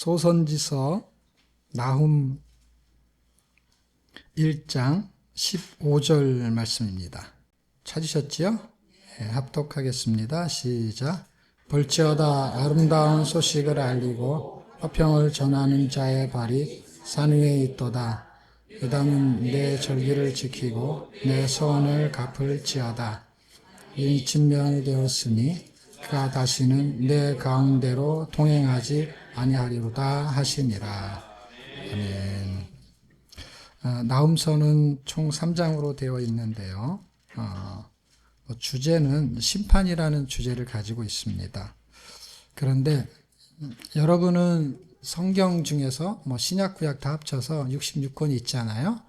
소선지서 나훔 1장 15절 말씀입니다. 찾으셨지요? 네, 합독하겠습니다. 시작. 볼지어다 아름다운 소식을 알리고 화평을 전하는 자의 발이 산 위에 있도다. 그다음은 내 절기를 지키고 내 소원을 갚을지어다. 이 진명이 되었으니 그가 다시는 내 가운데로 통행하지 아니하리로다 하시니라. 아멘. 아, 나움서는 총 3장으로 되어 있는데요. 어, 뭐 주제는 심판이라는 주제를 가지고 있습니다. 그런데 음, 여러분은 성경 중에서 뭐 신약 구약 다 합쳐서 66권이 있잖아요.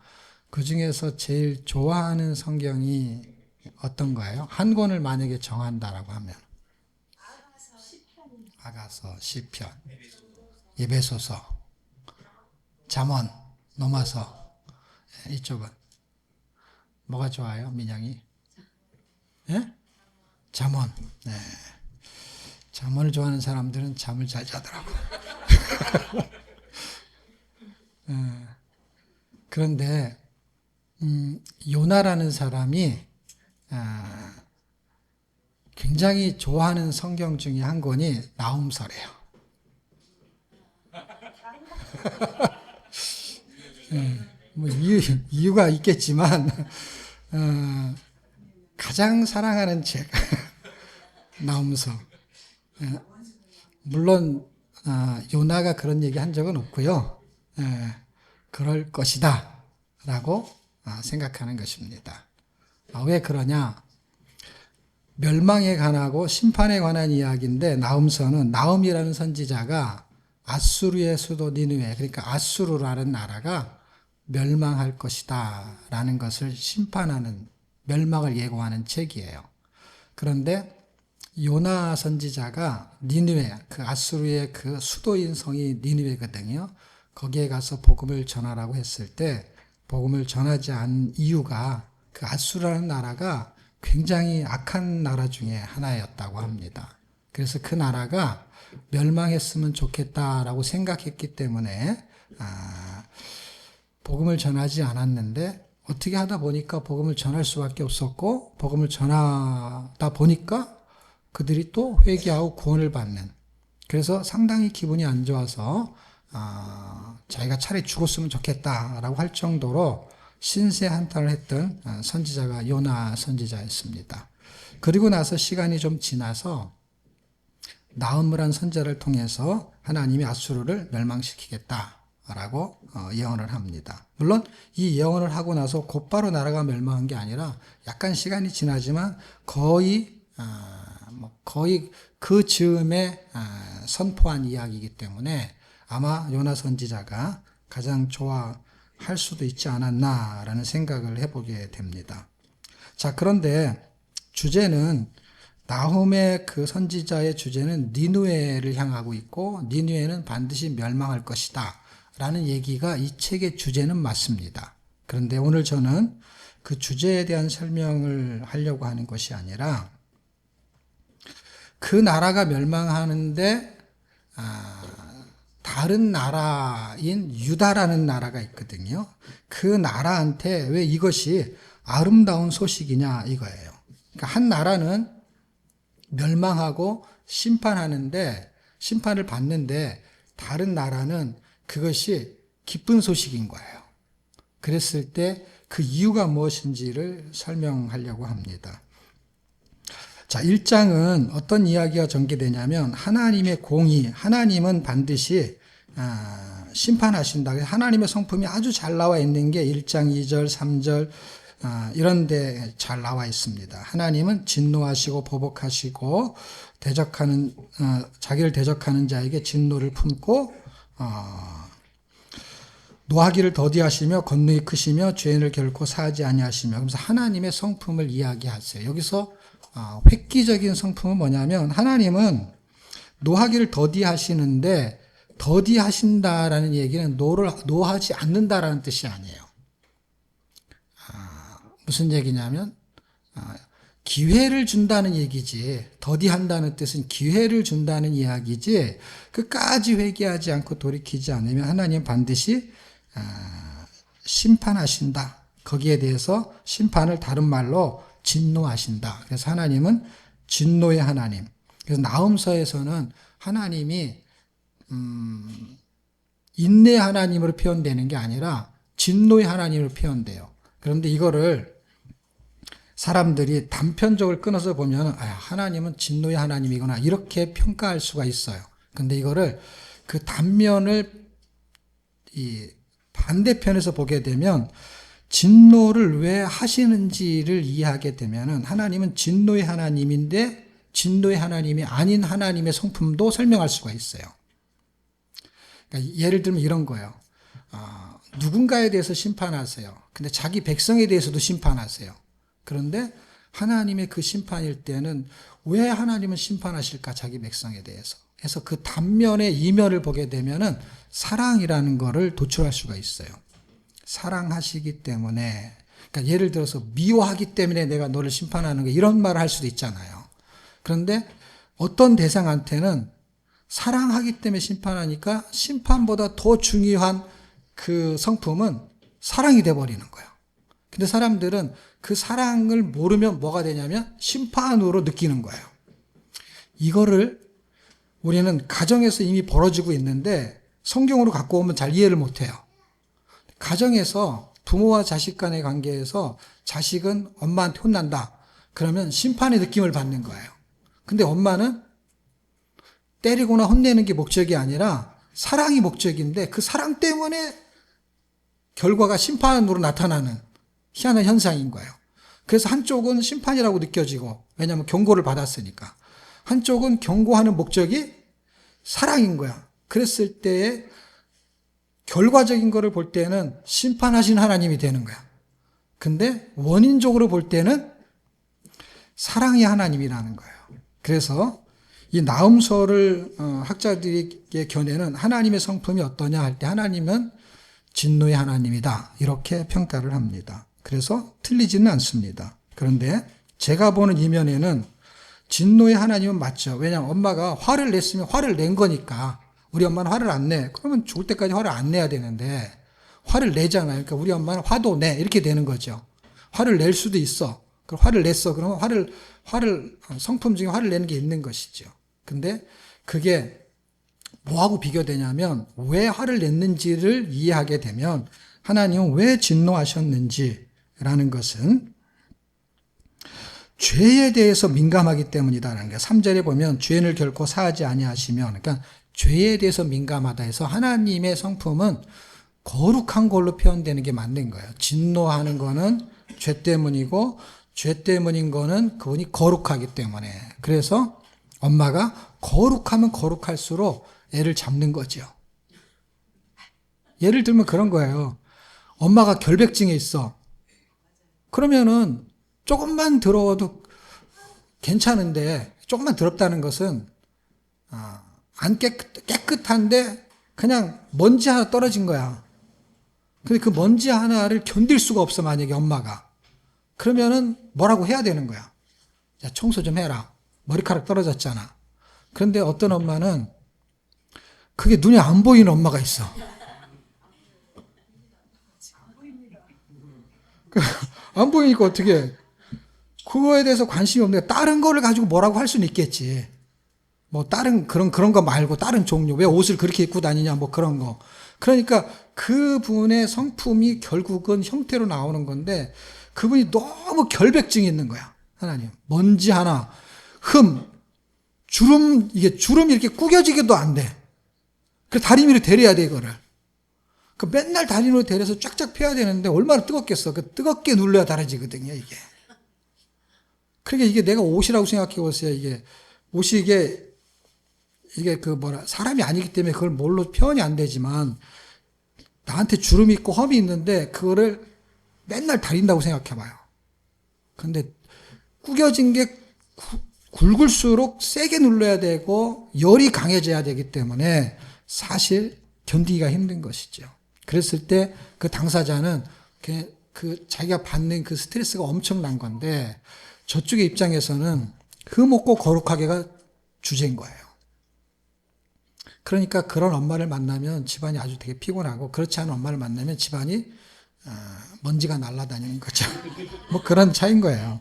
그 중에서 제일 좋아하는 성경이 어떤 거예요? 한 권을 만약에 정한다라고 하면 아가서, 시편, 예배소서, 잠언, 노마서 예, 이쪽은 뭐가 좋아요, 민영이? 예? 잠언. 네. 잠언을 좋아하는 사람들은 잠을 잘 자더라고. 예. 그런데 음, 요나라는 사람이 아, 굉장히 좋아하는 성경 중에 한 권이 나움서래요. 예, 뭐 이유, 이유 가 있겠지만 어, 가장 사랑하는 책 나움서. 예, 물론 아, 요나가 그런 얘기 한 적은 없고요. 예, 그럴 것이다 라고 아, 생각하는 것입니다. 아, 왜 그러냐? 멸망에 관하고 심판에 관한 이야기인데 나움서는 나움이라는 선지자가 아수르의 수도 니느웨 그러니까 아수르라는 나라가 멸망할 것이다 라는 것을 심판하는 멸망을 예고하는 책이에요. 그런데 요나 선지자가 니느웨 그 아수르의 그 수도인 성이 니느웨거든요. 거기에 가서 복음을 전하라고 했을 때 복음을 전하지 않은 이유가 그 아수르라는 나라가 굉장히 악한 나라 중에 하나였다고 합니다. 그래서 그 나라가 멸망했으면 좋겠다라고 생각했기 때문에 아, 복음을 전하지 않았는데 어떻게 하다 보니까 복음을 전할 수밖에 없었고 복음을 전하다 보니까 그들이 또 회개하고 구원을 받는 그래서 상당히 기분이 안 좋아서 아, 자기가 차라리 죽었으면 좋겠다라고 할 정도로 신세 한탄을 했던 아, 선지자가 요나 선지자였습니다. 그리고 나서 시간이 좀 지나서 나음을 선자를 통해서 하나님이 아수르를 멸망시키겠다라고 어, 예언을 합니다. 물론 이 예언을 하고 나서 곧바로 나라가 멸망한 게 아니라 약간 시간이 지나지만 거의 아, 뭐 거의 그 즈음에 아, 선포한 이야기이기 때문에 아마 요나 선지자가 가장 좋아 할 수도 있지 않았나라는 생각을 해보게 됩니다. 자, 그런데 주제는 나홈의 그 선지자의 주제는 니누에를 향하고 있고 니누에는 반드시 멸망할 것이다. 라는 얘기가 이 책의 주제는 맞습니다. 그런데 오늘 저는 그 주제에 대한 설명을 하려고 하는 것이 아니라 그 나라가 멸망하는데 아, 다른 나라인 유다라는 나라가 있거든요. 그 나라한테 왜 이것이 아름다운 소식이냐 이거예요. 그러니까 한 나라는 멸망하고 심판하는데 심판을 받는데 다른 나라는 그것이 기쁜 소식인 거예요. 그랬을 때 그 이유가 무엇인지를 설명하려고 합니다. 자, 1장은 어떤 이야기가 전개되냐면 하나님의 공의, 하나님은 반드시 아, 심판하신다. 하나님의 성품이 아주 잘 나와 있는 게 1장 2절, 3절 아, 이런 데 잘 나와 있습니다. 하나님은 진노하시고 보복하시고 대적하는 어, 자기를 대적하는 자에게 진노를 품고 어, 노하기를 더디하시며 권능이 크시며 죄인을 결코 사하지 아니하시며 그래서 하나님의 성품을 이야기하세요. 여기서 어, 획기적인 성품은 뭐냐면 하나님은 노하기를 더디하시는데 더디하신다라는 얘기는 노를 노하지 않는다라는 뜻이 아니에요. 아, 무슨 얘기냐면 아, 기회를 준다는 얘기지. 더디한다는 뜻은 기회를 준다는 이야기지. 끝까지 회개하지 않고 돌이키지 않으면 하나님 반드시 아, 심판하신다. 거기에 대해서 심판을 다른 말로 진노하신다. 그래서 하나님은 진노의 하나님. 그래서 나음서에서는 하나님이 음, 인내 하나님으로 표현되는 게 아니라 진노의 하나님으로 표현돼요. 그런데 이거를 사람들이 단편적으로 끊어서 보면 아, 하나님은 진노의 하나님이구나 이렇게 평가할 수가 있어요. 근데 이거를 그 단면을 이 반대편에서 보게 되면 진노를 왜 하시는지를 이해하게 되면은 하나님은 진노의 하나님인데 진노의 하나님이 아닌 하나님의 성품도 설명할 수가 있어요. 그러니까 예를 들면 이런 거예요. 아, 누군가에 대해서 심판하세요. 근데 자기 백성에 대해서도 심판하세요. 그런데 하나님의 그 심판일 때는 왜 하나님은 심판하실까 자기 백성에 대해서. 그래서 그 단면의 이면을 보게 되면은 사랑이라는 거를 도출할 수가 있어요. 사랑하시기 때문에 그러니까 예를 들어서 미워하기 때문에 내가 너를 심판하는 거 이런 말을 할 수도 있잖아요. 그런데 어떤 대상한테는 사랑하기 때문에 심판하니까 심판보다 더 중요한 그 성품은 사랑이 돼 버리는 거예요. 근데 사람들은 그 사랑을 모르면 뭐가 되냐면 심판으로 느끼는 거예요. 이거를 우리는 가정에서 이미 벌어지고 있는데 성경으로 갖고 오면 잘 이해를 못 해요. 가정에서 부모와 자식 간의 관계에서 자식은 엄마한테 혼난다. 그러면 심판의 느낌을 받는 거예요. 근데 엄마는 때리거나 혼내는 게 목적이 아니라 사랑이 목적인데 그 사랑 때문에 결과가 심판으로 나타나는 희한한 현상인 거예요. 그래서 한쪽은 심판이라고 느껴지고 왜냐하면 경고를 받았으니까 한쪽은 경고하는 목적이 사랑인 거야. 그랬을 때에 결과적인 거를 볼 때는 심판하신 하나님이 되는 거야. 근데 원인적으로 볼 때는 사랑의 하나님이라는 거예요. 그래서 이 나음서를 어, 학자들의 견해는 하나님의 성품이 어떠냐 할 때 하나님은 진노의 하나님이다. 이렇게 평가를 합니다. 그래서 틀리지는 않습니다. 그런데 제가 보는 이면에는 진노의 하나님은 맞죠. 왜냐하면 엄마가 화를 냈으면 화를 낸 거니까 우리 엄마는 화를 안 내. 그러면 죽을 때까지 화를 안 내야 되는데 화를 내잖아요. 그러니까 우리 엄마는 화도 내. 이렇게 되는 거죠. 화를 낼 수도 있어. 그 화를 냈어. 그러면 화를 화를 성품 중에 화를 내는 게 있는 것이죠. 근데 그게 뭐하고 비교되냐면 왜 화를 냈는지를 이해하게 되면 하나님은 왜 진노하셨는지라는 것은 죄에 대해서 민감하기 때문이다라는 게 3절에 보면 죄를 결코 사하지 아니하시면 그러니까 죄에 대해서 민감하다 해서 하나님의 성품은 거룩한 걸로 표현되는 게 맞는 거예요. 진노하는 거는 죄 때문이고 죄 때문인 거는 그분이 거룩하기 때문에 그래서 엄마가 거룩하면 거룩할수록 애를 잡는 거죠. 예를 들면 그런 거예요. 엄마가 결백증에 있어. 그러면은 조금만 더러워도 괜찮은데 조금만 더럽다는 것은 아, 안 깨끗, 깨끗한데 그냥 먼지 하나 떨어진 거야. 근데 그 먼지 하나를 견딜 수가 없어 만약에 엄마가. 그러면은 뭐라고 해야 되는 거야. 야 청소 좀 해라. 머리카락 떨어졌잖아. 그런데 어떤 엄마는 그게 눈에 안 보이는 엄마가 있어. 안 보이니까 어떻게 그거에 대해서 관심이 없는데 다른 거를 가지고 뭐라고 할 수는 있겠지. 뭐 다른 그런 그런 거 말고 다른 종류 왜 옷을 그렇게 입고 다니냐 뭐 그런 거. 그러니까 그분의 성품이 결국은 형태로 나오는 건데 그분이 너무 결백증이 있는 거야. 하나님. 먼지 하나, 흠, 주름 이게 주름이 이렇게 구겨지기도 안 돼. 그 다리 위로 데려야 돼 이거를. 그 맨날 다리 위로 데려서 쫙쫙 펴야 되는데 얼마나 뜨겁겠어. 그 뜨겁게 눌러야 달아지거든요 이게. 그러니까 이게 내가 옷이라고 생각해 보세요. 이게 옷이 이게 이게 그 뭐라 사람이 아니기 때문에 그걸 뭘로 표현이 안 되지만 나한테 주름이 있고 험이 있는데 그거를 맨날 다린다고 생각해 봐요. 근데 구겨진 게 구, 굵을수록 세게 눌러야 되고 열이 강해져야 되기 때문에 사실 견디기가 힘든 것이죠. 그랬을 때 그 당사자는 그, 그 자기가 받는 그 스트레스가 엄청난 건데 저쪽의 입장에서는 흠없고 거룩하게가 주제인 거예요. 그러니까 그런 엄마를 만나면 집안이 아주 되게 피곤하고 그렇지 않은 엄마를 만나면 집안이 아, 먼지가 날아다니는 거죠. 뭐 그런 차인 거예요.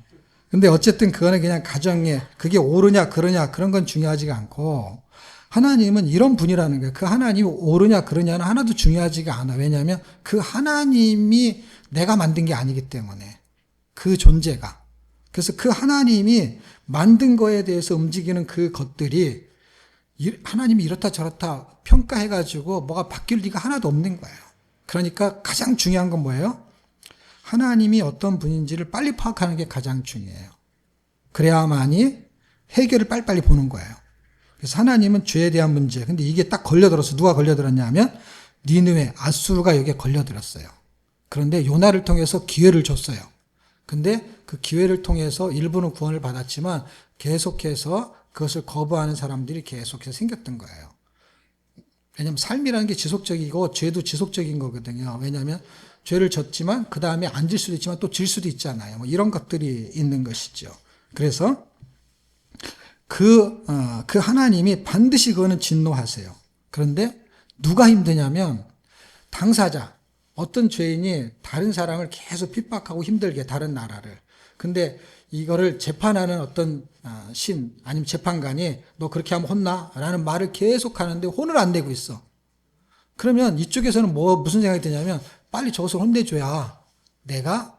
근데 어쨌든 그거는 그냥 가정에 그게 옳으냐 그러냐 그런 건 중요하지가 않고 하나님은 이런 분이라는 거예요. 그 하나님이 옳으냐 그러냐는 하나도 중요하지가 않아. 왜냐하면 그 하나님이 내가 만든 게 아니기 때문에 그 존재가 그래서 그 하나님이 만든 거에 대해서 움직이는 그 것들이 이- 하나님이 이렇다 저렇다 평가해가지고 뭐가 바뀔 리가 하나도 없는 거예요. 그러니까 가장 중요한 건 뭐예요? 하나님이 어떤 분인지를 빨리 파악하는 게 가장 중요해요. 그래야만이 해결을 빨리빨리 보는 거예요. 그래서 하나님은 죄에 대한 문제. 근데 이게 딱 걸려들어서 누가 걸려들었냐 하면 니느웨, 아수르가 여기에 걸려들었어요. 그런데 요나를 통해서 기회를 줬어요. 근데 그 기회를 통해서 일부는 구원을 받았지만 계속해서 그것을 거부하는 사람들이 계속해서 생겼던 거예요. 왜냐하면 삶이라는 게 지속적이고 죄도 지속적인 거거든요. 왜냐하면 죄를 졌지만 그 다음에 안 질 수도 있지만 또 질 수도 있잖아요. 뭐 이런 것들이 있는 것이죠. 그래서 그, 어, 그 하나님이 반드시 그거는 진노하세요. 그런데 누가 힘드냐면 당사자, 어떤 죄인이 다른 사람을 계속 핍박하고 힘들게 다른 나라를. 근데 이거를 재판하는 어떤 아, 신 아니면 재판관이 너 그렇게 하면 혼나? 라는 말을 계속 하는데 혼을 안 내고 있어. 그러면 이쪽에서는 뭐 무슨 생각이 드냐면 빨리 저것을 혼내줘야 내가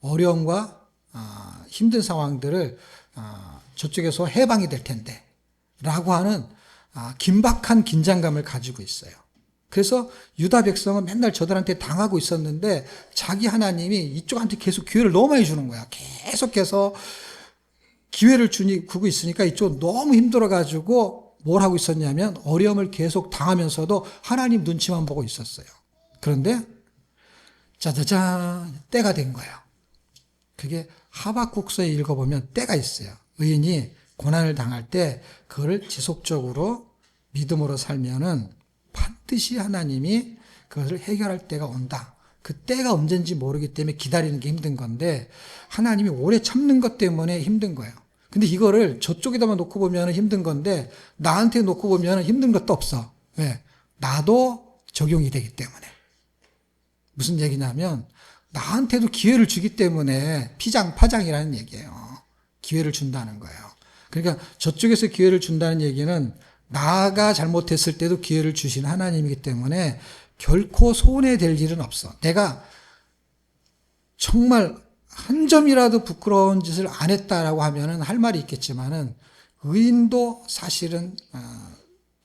어려움과 아, 힘든 상황들을 아, 저쪽에서 해방이 될 텐데 라고 하는 아, 긴박한 긴장감을 가지고 있어요. 그래서 유다 백성은 맨날 저들한테 당하고 있었는데 자기 하나님이 이쪽한테 계속 기회를 너무 많이 주는 거야. 계속해서 기회를 주니 구고 있으니까 이쪽 너무 힘들어 가지고 뭘 하고 있었냐면 어려움을 계속 당하면서도 하나님 눈치만 보고 있었어요. 그런데 짜자잔 때가 된 거예요. 그게 하박국서에 읽어보면 때가 있어요. 의인이 고난을 당할 때 그거를 지속적으로 믿음으로 살면은 반드시 하나님이 그것을 해결할 때가 온다. 그 때가 언젠지 모르기 때문에 기다리는 게 힘든 건데 하나님이 오래 참는 것 때문에 힘든 거예요. 근데 이거를 저쪽에다만 놓고 보면 힘든 건데 나한테 놓고 보면 힘든 것도 없어. 왜? 나도 적용이 되기 때문에. 무슨 얘기냐면 나한테도 기회를 주기 때문에 피장 파장이라는 얘기예요. 기회를 준다는 거예요. 그러니까 저쪽에서 기회를 준다는 얘기는 나가 잘못했을 때도 기회를 주신 하나님이기 때문에 결코 손해될 일은 없어. 내가 정말 한 점이라도 부끄러운 짓을 안 했다라고 하면은 할 말이 있겠지만은 의인도 사실은 어,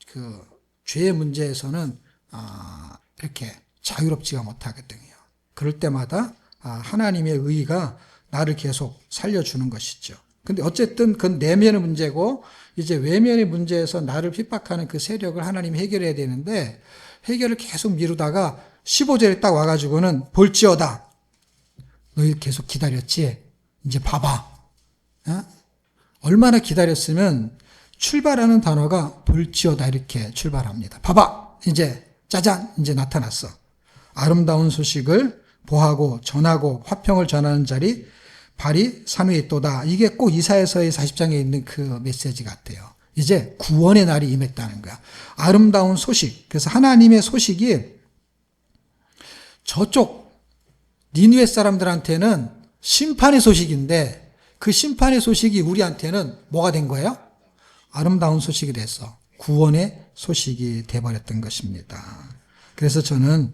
그 죄의 문제에서는 어, 이렇게 자유롭지가 못하거든요. 그럴 때마다 아, 하나님의 의가 나를 계속 살려주는 것이죠. 근데 어쨌든 그건 내면의 문제고 이제 외면의 문제에서 나를 핍박하는 그 세력을 하나님이 해결해야 되는데 해결을 계속 미루다가 15절에 딱 와가지고는 볼지어다. 너희 계속 기다렸지? 이제 봐봐. 어? 얼마나 기다렸으면 출발하는 단어가 볼지어다 이렇게 출발합니다. 봐봐. 이제 짜잔 이제 나타났어. 아름다운 소식을 보하고 전하고 화평을 전하는 자리 발이 산위에 있도다. 이게 꼭 이사에서의 40장에 있는 그 메시지 같아요. 이제 구원의 날이 임했다는 거야. 아름다운 소식. 그래서 하나님의 소식이 저쪽 니누의 사람들한테는 심판의 소식인데 그 심판의 소식이 우리한테는 뭐가 된 거예요? 아름다운 소식이 돼서 구원의 소식이 돼버렸던 것입니다. 그래서 저는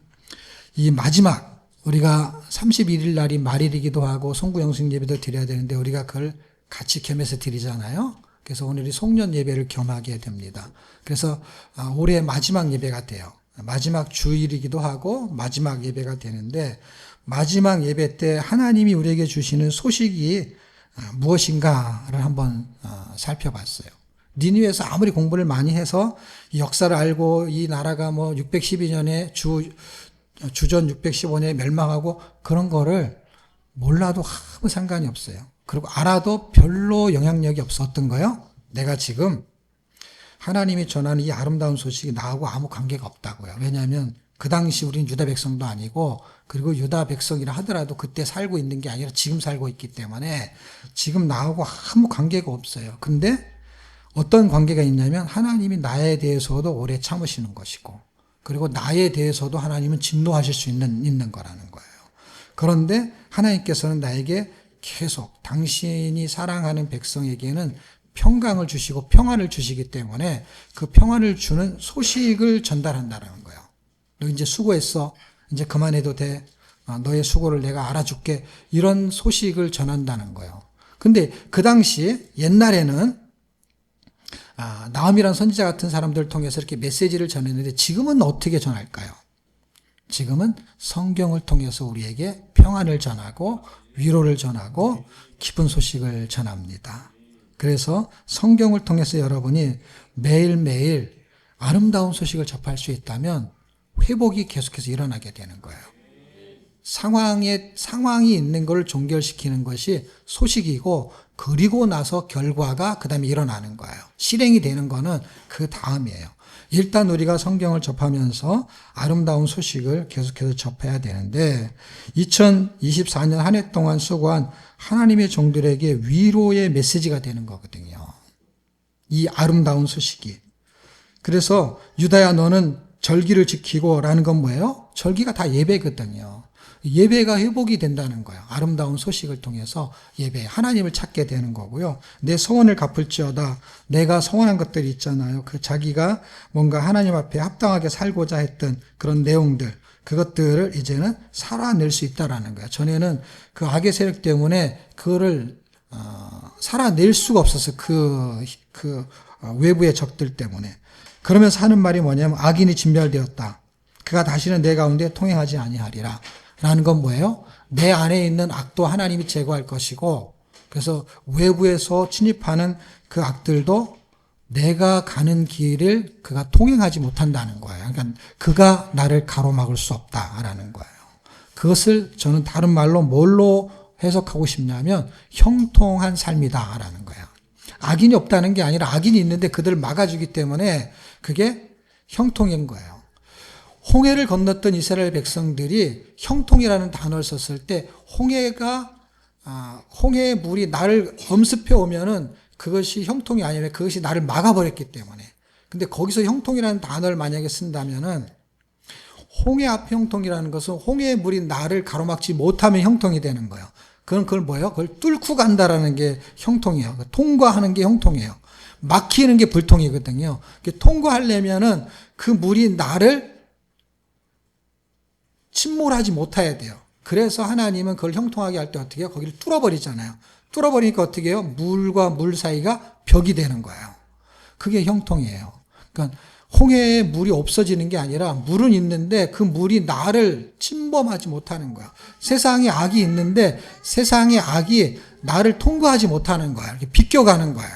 이 마지막 우리가 31일 날이 말일이기도 하고 송구영신 예배도 드려야 되는데 우리가 그걸 같이 겸해서 드리잖아요. 그래서 오늘이 송년 예배를 겸하게 됩니다. 그래서 아, 올해 마지막 예배가 돼요. 마지막 주일이기도 하고 마지막 예배가 되는데 마지막 예배 때 하나님이 우리에게 주시는 소식이 아, 무엇인가를 한번 아, 살펴봤어요. 니누에서 아무리 공부를 많이 해서 이 역사를 알고 이 나라가 뭐 612년에 주 주전 615년에 멸망하고 그런 거를 몰라도 아무 상관이 없어요. 그리고 알아도 별로 영향력이 없었던 거요. 내가 지금 하나님이 전하는 이 아름다운 소식이 나하고 아무 관계가 없다고요. 왜냐하면 그 당시 우리는 유다 백성도 아니고 그리고 유다 백성이라 하더라도 그때 살고 있는 게 아니라 지금 살고 있기 때문에 지금 나하고 아무 관계가 없어요. 근데 어떤 관계가 있냐면 하나님이 나에 대해서도 오래 참으시는 것이고 그리고 나에 대해서도 하나님은 진노하실 수 있는 있는 거라는 거예요. 그런데 하나님께서는 나에게 계속 당신이 사랑하는 백성에게는 평강을 주시고 평안을 주시기 때문에 그 평안을 주는 소식을 전달한다는 거예요. 너 이제 수고했어. 이제 그만해도 돼. 어, 너의 수고를 내가 알아줄게. 이런 소식을 전한다는 거예요. 근데 그 당시 옛날에는 아, 나음이란 선지자 같은 사람들을 통해서 이렇게 메시지를 전했는데 지금은 어떻게 전할까요? 지금은 성경을 통해서 우리에게 평안을 전하고 위로를 전하고 기쁜 소식을 전합니다. 그래서 성경을 통해서 여러분이 매일매일 아름다운 소식을 접할 수 있다면 회복이 계속해서 일어나게 되는 거예요. 상황에, 상황이 있는 걸 종결시키는 것이 소식이고, 그리고 나서 결과가 그 다음에 일어나는 거예요. 실행이 되는 거는 그 다음이에요. 일단 우리가 성경을 접하면서 아름다운 소식을 계속해서 접해야 되는데, 2024년 한 해 동안 수고한 하나님의 종들에게 위로의 메시지가 되는 거거든요. 이 아름다운 소식이. 그래서 유다야 너는 절기를 지키고 라는 건 뭐예요? 절기가 다 예배거든요. 예배가 회복이 된다는 거예요. 아름다운 소식을 통해서 예배, 하나님을 찾게 되는 거고요. 내 소원을 갚을지어다. 내가 소원한 것들이 있잖아요. 그 자기가 뭔가 하나님 앞에 합당하게 살고자 했던 그런 내용들, 그것들을 이제는 살아낼 수 있다라는 거예요. 전에는 그 악의 세력 때문에 그거를 어, 살아낼 수가 없어서 그, 그 어, 외부의 적들 때문에. 그러면서 하는 말이 뭐냐면 악인이 진멸되었다. 그가 다시는 내 가운데 통행하지 아니하리라. 라는 건 뭐예요? 내 안에 있는 악도 하나님이 제거할 것이고, 그래서 외부에서 침입하는 그 악들도 내가 가는 길을 그가 통행하지 못한다는 거예요. 그러니까 그가 나를 가로막을 수 없다라는 거예요. 그것을 저는 다른 말로 뭘로 해석하고 싶냐면 형통한 삶이다라는 거예요. 악인이 없다는 게 아니라 악인이 있는데 그들을 막아주기 때문에 그게 형통인 거예요. 홍해를 건넜던 이스라엘 백성들이 형통이라는 단어를 썼을 때 홍해가 아, 홍해의 물이 나를 엄습해 오면은 그것이 형통이 아니라 그것이 나를 막아버렸기 때문에. 근데 거기서 형통이라는 단어를 만약에 쓴다면은 홍해 앞 형통이라는 것은 홍해의 물이 나를 가로막지 못하면 형통이 되는 거예요. 그건 그걸 뭐예요? 그걸 뚫고 간다라는 게 형통이에요. 통과하는 게 형통이에요. 막히는 게 불통이거든요. 통과하려면은 그 물이 나를 침몰하지 못해야 돼요. 그래서 하나님은 그걸 형통하게 할 때 어떻게 해요? 거기를 뚫어버리잖아요. 뚫어버리니까 어떻게 해요? 물과 물 사이가 벽이 되는 거예요. 그게 형통이에요. 그러니까 홍해에 물이 없어지는 게 아니라 물은 있는데 그 물이 나를 침범하지 못하는 거야. 세상에 악이 있는데 세상의 악이 나를 통과하지 못하는 거야. 이렇게 비껴가는 거예요.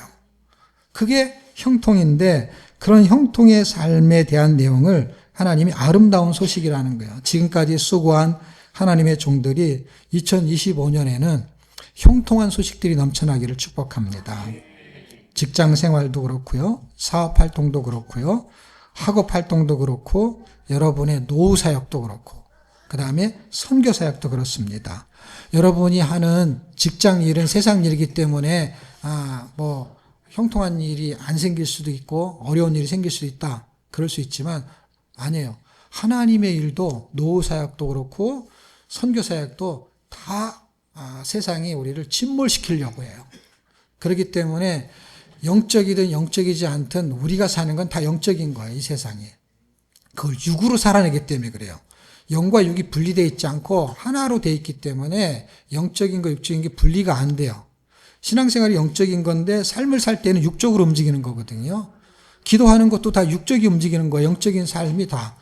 그게 형통인데 그런 형통의 삶에 대한 내용을 하나님이 아름다운 소식이라는 거예요. 지금까지 수고한 하나님의 종들이 2025년에는 형통한 소식들이 넘쳐나기를 축복합니다. 직장 생활도 그렇고요. 사업 활동도 그렇고요. 학업 활동도 그렇고 여러분의 노후 사역도 그렇고 그다음에 선교 사역도 그렇습니다. 여러분이 하는 직장 일은 세상 일이기 때문에 아 뭐 형통한 일이 안 생길 수도 있고 어려운 일이 생길 수도 있다. 그럴 수 있지만 아니에요. 하나님의 일도 노후 사역도 그렇고 선교 사역도 다 아, 세상이 우리를 침몰시키려고 해요. 그렇기 때문에 영적이든 영적이지 않든 우리가 사는 건 다 영적인 거예요, 이 세상에. 그걸 육으로 살아내기 때문에 그래요. 영과 육이 분리되어 있지 않고 하나로 되어 있기 때문에 영적인 거, 육적인 게 분리가 안 돼요. 신앙생활이 영적인 건데 삶을 살 때는 육적으로 움직이는 거거든요. 기도하는 것도 다 육적이 움직이는 거예요. 영적인 삶이 다.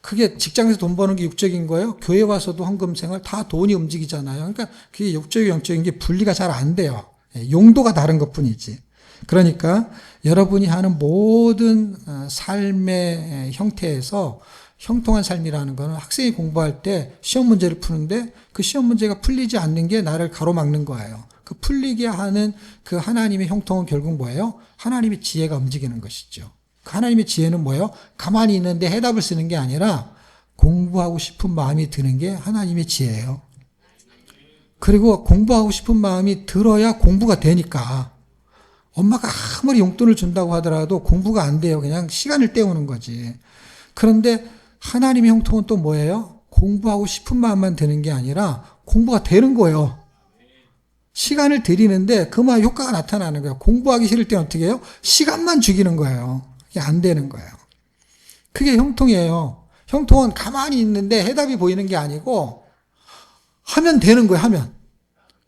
그게 직장에서 돈 버는 게 육적인 거예요. 교회 와서도 헌금 생활 다 돈이 움직이잖아요. 그러니까 그게 육적이 영적인 게 분리가 잘 안 돼요. 예, 용도가 다른 것 뿐이지. 그러니까 여러분이 하는 모든 어, 삶의 형태에서 형통한 삶이라는 것은 학생이 공부할 때 시험 문제를 푸는데 그 시험 문제가 풀리지 않는 게 나를 가로막는 거예요. 그 풀리게 하는 그 하나님의 형통은 결국 뭐예요? 하나님의 지혜가 움직이는 것이죠. 그 하나님의 지혜는 뭐예요? 가만히 있는데 해답을 쓰는 게 아니라 공부하고 싶은 마음이 드는 게 하나님의 지혜예요. 그리고 공부하고 싶은 마음이 들어야 공부가 되니까 엄마가 아무리 용돈을 준다고 하더라도 공부가 안 돼요. 그냥 시간을 때우는 거지. 그런데 하나님의 형통은 또 뭐예요? 공부하고 싶은 마음만 드는 게 아니라 공부가 되는 거예요. 시간을 들이는데 그만 효과가 나타나는 거예요. 공부하기 싫을 때는 어떻게 해요? 시간만 죽이는 거예요. 이게 안 되는 거예요. 그게 형통이에요. 형통은 가만히 있는데 해답이 보이는 게 아니고 하면 되는 거예요, 하면.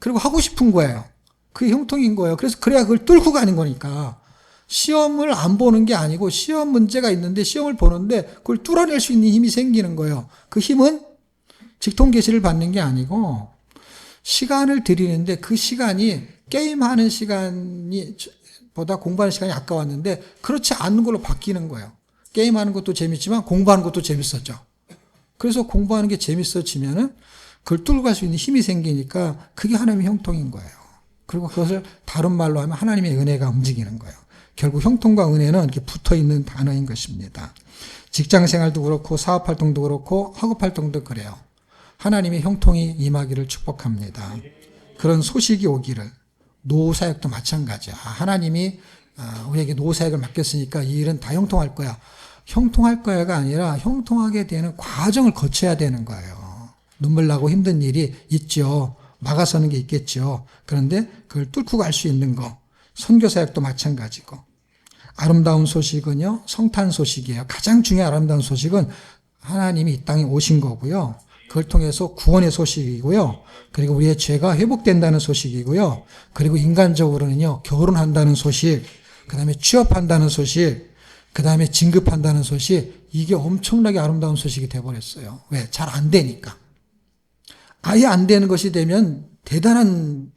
그리고 하고 싶은 거예요. 그게 형통인 거예요. 그래서 그래야 그걸 뚫고 가는 거니까. 시험을 안 보는 게 아니고 시험 문제가 있는데 시험을 보는데 그걸 뚫어낼 수 있는 힘이 생기는 거예요. 그 힘은 직통 계시를 받는 게 아니고 시간을 들이는데 그 시간이 게임하는 시간이 보다 공부하는 시간이 아까웠는데 그렇지 않은 걸로 바뀌는 거예요. 게임하는 것도 재밌지만 공부하는 것도 재밌어져. 그래서 공부하는 게 재밌어지면은 그걸 뚫고 갈 수 있는 힘이 생기니까 그게 하나님의 형통인 거예요. 그리고 그것을 다른 말로 하면 하나님의 은혜가 움직이는 거예요. 결국 형통과 은혜는 이렇게 붙어 있는 단어인 것입니다. 직장 생활도 그렇고 사업 활동도 그렇고 학업 활동도 그래요. 하나님의 형통이 임하기를 축복합니다. 그런 소식이 오기를 노후 사역도 마찬가지야. 아, 하나님이 아, 우리에게 노후 사역을 맡겼으니까 이 일은 다 형통할 거야. 형통할 거야가 아니라 형통하게 되는 과정을 거쳐야 되는 거예요. 눈물 나고 힘든 일이 있죠. 막아서는 게 있겠죠. 그런데 그걸 뚫고 갈 수 있는 거. 선교 사역도 마찬가지고. 아름다운 소식은요, 성탄 소식이에요. 가장 중요한 아름다운 소식은 하나님이 이 땅에 오신 거고요. 그걸 통해서 구원의 소식이고요. 그리고 우리의 죄가 회복된다는 소식이고요. 그리고 인간적으로는요, 결혼한다는 소식, 그 다음에 취업한다는 소식, 그 다음에 진급한다는 소식, 이게 엄청나게 아름다운 소식이 돼버렸어요. 왜? 잘 안 되니까. 아예 안 되는 것이 되면 대단한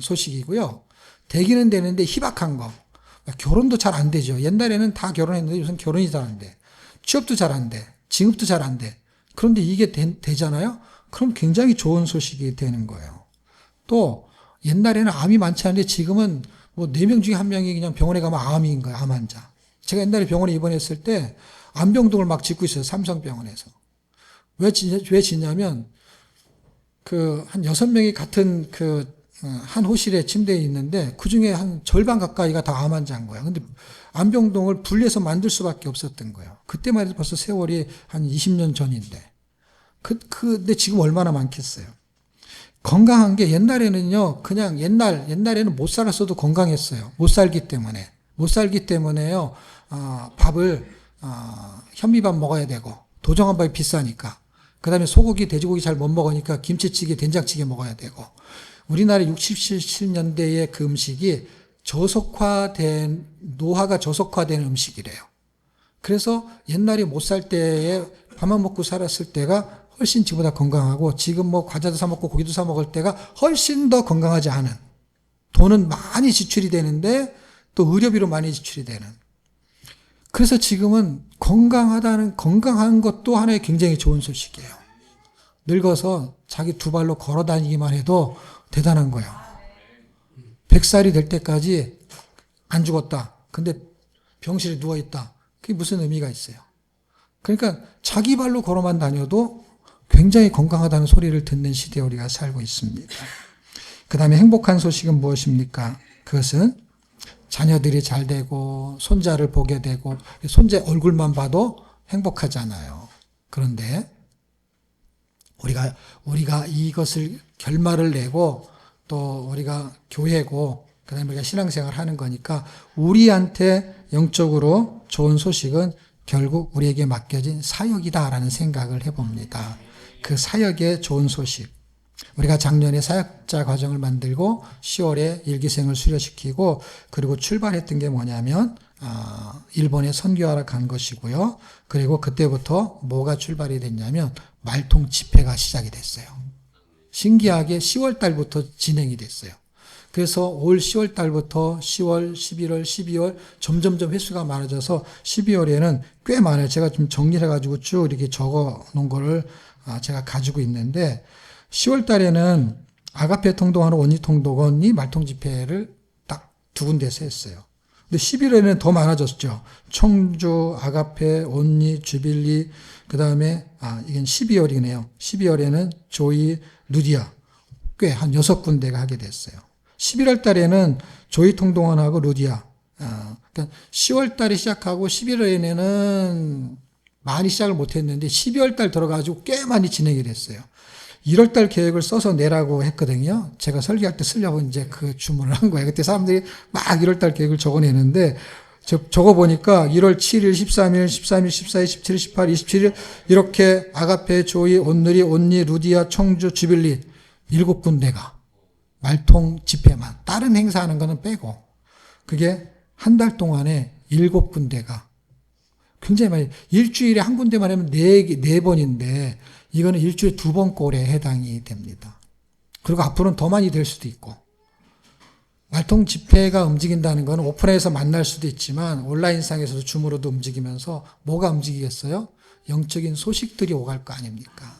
소식이고요. 되기는 되는데 희박한 거. 결혼도 잘 안 되죠. 옛날에는 다 결혼했는데 요즘 결혼이 잘 안 돼. 취업도 잘 안 돼. 진급도 잘 안 돼. 그런데 이게 되, 되잖아요? 그럼 굉장히 좋은 소식이 되는 거예요. 또 옛날에는 암이 많지 않은데 지금은 뭐 네 명 중에 한 명이 그냥 병원에 가면 암인 거예요. 암 환자. 제가 옛날에 병원에 입원했을 때 암병동을 막 짓고 있어요. 삼성병원에서. 왜, 짓, 왜 짓냐면 그 한 여섯 명이 같은 그 한 호실에 침대에 있는데 그 중에 한 절반 가까이가 다 암 환자인 거야. 근데 암병동을 분리해서 만들 수밖에 없었던 거예요. 그때만 해도 벌써 세월이 한 20년 전인데. 그, 그, 근데 지금 얼마나 많겠어요. 건강한 게 옛날에는요, 그냥 옛날, 옛날에는 못 살았어도 건강했어요. 못 살기 때문에. 못 살기 때문에요, 어, 밥을, 어, 현미밥 먹어야 되고, 도정한 밥이 비싸니까. 그 다음에 소고기, 돼지고기 잘 못 먹으니까 김치찌개, 된장찌개 먹어야 되고. 우리나라 60, 70년대의 그 음식이 저속화된, 노화가 저속화된 음식이래요. 그래서 옛날에 못 살 때에 밥만 먹고 살았을 때가 훨씬 지금보다 건강하고 지금 뭐 과자도 사 먹고 고기도 사 먹을 때가 훨씬 더 건강하지 않은 돈은 많이 지출이 되는데 또 의료비로 많이 지출이 되는 그래서 지금은 건강하다는 건강한 것도 하나의 굉장히 좋은 소식이에요. 늙어서 자기 두 발로 걸어 다니기만 해도 대단한 거예요. 100살이 될 때까지 안 죽었다. 근데 병실에 누워 있다. 그게 무슨 의미가 있어요? 그러니까 자기 발로 걸어만 다녀도 굉장히 건강하다는 소리를 듣는 시대에 우리가 살고 있습니다. 그 다음에 행복한 소식은 무엇입니까? 그것은 자녀들이 잘 되고 손자를 보게 되고 손자 얼굴만 봐도 행복하잖아요. 그런데 우리가 우리가 이것을 결말을 내고 또 우리가 교회고 그다음에 우리가 신앙생활 하는 거니까 우리한테 영적으로 좋은 소식은 결국 우리에게 맡겨진 사역이다라는 생각을 해봅니다. 그 사역의 좋은 소식. 우리가 작년에 사역자 과정을 만들고 10월에 일기생을 수료시키고 그리고 출발했던 게 뭐냐면 아, 일본에 선교하러 간 것이고요. 그리고 그때부터 뭐가 출발이 됐냐면 말통 집회가 시작이 됐어요. 신기하게 10월 달부터 진행이 됐어요. 그래서 올 10월 달부터 10월, 11월, 12월 점점점 횟수가 많아져서 12월에는 꽤 많아요. 제가 좀 정리해 가지고 쭉 이렇게 적어 놓은 거를 아, 제가 가지고 있는데 10월 달에는 아가페 통동하는 원리 통독원이 말통 집회를 딱 두 군데서 했어요. 근데 11월에는 더 많아졌죠. 청주, 아가페, 온리, 주빌리, 그 다음에, 아, 이건 12월이네요. 12월에는 조이, 누디아. 꽤 한 여섯 군데가 하게 됐어요. 11월 달에는 조이 통동원하고 루디아. 아, 그러니까 10월 달에 시작하고 11월에는 많이 시작을 못 했는데 12월 달 들어가지고 꽤 많이 진행이 됐어요. 1월 달 계획을 써서 내라고 했거든요. 제가 설계할 때 쓰려고 이제 그 주문을 한 거예요. 그때 사람들이 막 1월 달 계획을 적어 내는데 적어 보니까 1월 7일, 13일, 13일, 14일, 17일, 18일, 27일 이렇게 아가페, 조이, 온누리, 온니, 루디아, 청주, 주빌리 일곱 군데가 말통 집회만 다른 행사하는 거는 빼고 그게 한 달 동안에 일곱 군데가 굉장히 많이 일주일에 한 군데만 하면 네, 개- 네 번인데 이거는 일주일에 두 번 꼴에 해당이 됩니다. 그리고 앞으로는 더 많이 될 수도 있고 말통 집회가 움직인다는 것은 오픈해서 만날 수도 있지만 온라인상에서도 줌으로도 움직이면서 뭐가 움직이겠어요? 영적인 소식들이 오갈 거 아닙니까?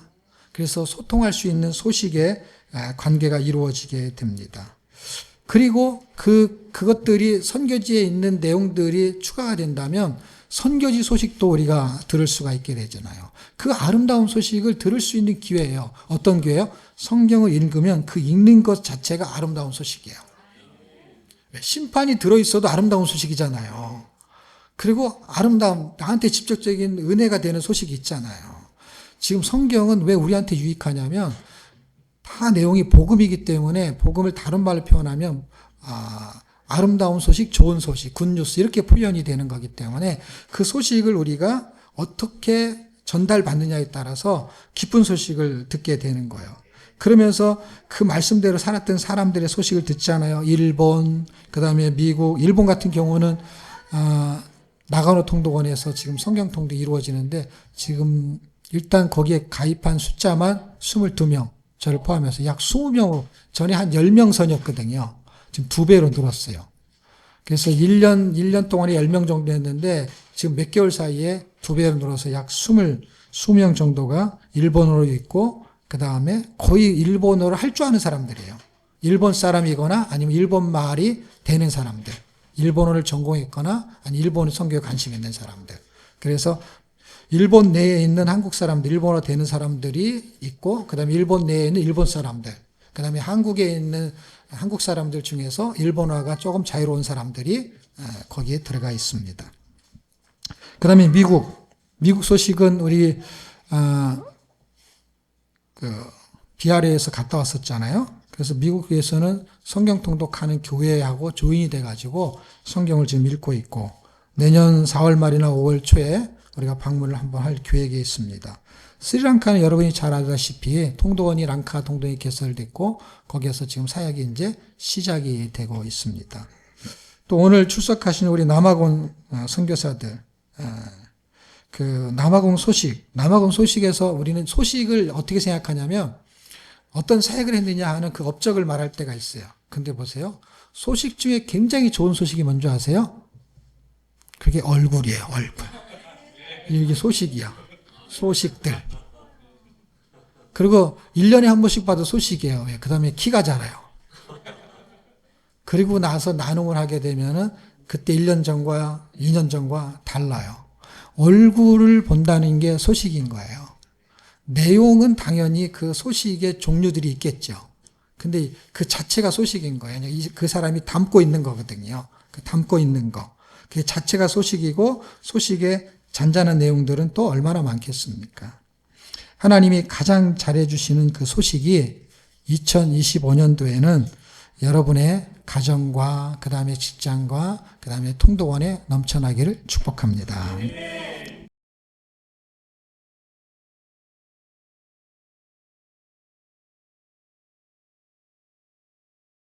그래서 소통할 수 있는 소식의 아, 관계가 이루어지게 됩니다. 그리고 그, 그것들이 선교지에 있는 내용들이 추가가 된다면 선교지 소식도 우리가 들을 수가 있게 되잖아요. 그 아름다운 소식을 들을 수 있는 기회예요. 어떤 기회요? 성경을 읽으면 그 읽는 것 자체가 아름다운 소식이에요. 심판이 들어있어도 아름다운 소식이잖아요. 그리고 아름다운, 나한테 직접적인 은혜가 되는 소식이 있잖아요. 지금 성경은 왜 우리한테 유익하냐면 다 내용이 복음이기 때문에 복음을 다른 말로 표현하면 아, 아름다운 소식, 좋은 소식, 굿뉴스 이렇게 표현이 되는 거기 때문에 그 소식을 우리가 어떻게 전달받느냐에 따라서 기쁜 소식을 듣게 되는 거예요. 그러면서 그 말씀대로 살았던 사람들의 소식을 듣잖아요. 일본, 그 다음에 미국, 일본 같은 경우는 아, 나가노 통독원에서 지금 성경 통독이 이루어지는데 지금 일단 거기에 가입한 숫자만 22명, 저를 포함해서 약 20명으로 전에 한 10명 선이었거든요. 지금 두 배로 늘었어요. 그래서 1년, 1년 동안에 10명 정도 했는데 지금 몇 개월 사이에 두 배로 늘어서 약 20, 20명 정도가 일본어로 있고 그 다음에 거의 일본어를 할 줄 아는 사람들이에요. 일본 사람이거나 아니면 일본 말이 되는 사람들. 일본어를 전공했거나 아니 일본 성교에 관심 있는 사람들. 그래서 일본 내에 있는 한국 사람들, 일본어 되는 사람들이 있고, 그 다음에 일본 내에 있는 일본 사람들, 그 다음에 한국에 있는 한국 사람들 중에서 일본어가 조금 자유로운 사람들이 아, 거기에 들어가 있습니다. 그 다음에 미국, 미국 소식은 우리, 아, 그, 비아레에서 갔다 왔었잖아요. 그래서 미국에서는 성경 통독하는 교회하고 조인이 돼가지고 성경을 지금 읽고 있고, 내년 4월 말이나 5월 초에 우리가 방문을 한번 할 계획이 있습니다. 스리랑카는 여러분이 잘 알다시피 통도원이 랑카 통도원이 개설됐고 거기에서 지금 사역이 이제 시작이 되고 있습니다. 또 오늘 출석하신 우리 남아공 어, 선교사들 어, 그 남아공 소식, 남아공 소식에서 우리는 소식을 어떻게 생각하냐면 어떤 사역을 했느냐 하는 그 업적을 말할 때가 있어요. 근데 보세요. 소식 중에 굉장히 좋은 소식이 뭔지 아세요? 그게 얼굴이에요, 얼굴. 이게 소식이야. 소식들. 그리고 1년에 한 번씩 봐도 소식이에요. 그 다음에 키가 자라요. 그리고 나서 나눔을 하게 되면은 그때 1년 전과 2년 전과 달라요. 얼굴을 본다는 게 소식인 거예요. 내용은 당연히 그 소식의 종류들이 있겠죠. 근데 그 자체가 소식인 거예요. 이- 그 사람이 담고 있는 거거든요. 그 담고 있는 거. 그 자체가 소식이고 소식의 잔잔한 내용들은 또 얼마나 많겠습니까? 하나님이 가장 잘해주시는 그 소식이 2025년도에는 여러분의 가정과 그 다음에 직장과 그 다음에 통도원에 넘쳐나기를 축복합니다.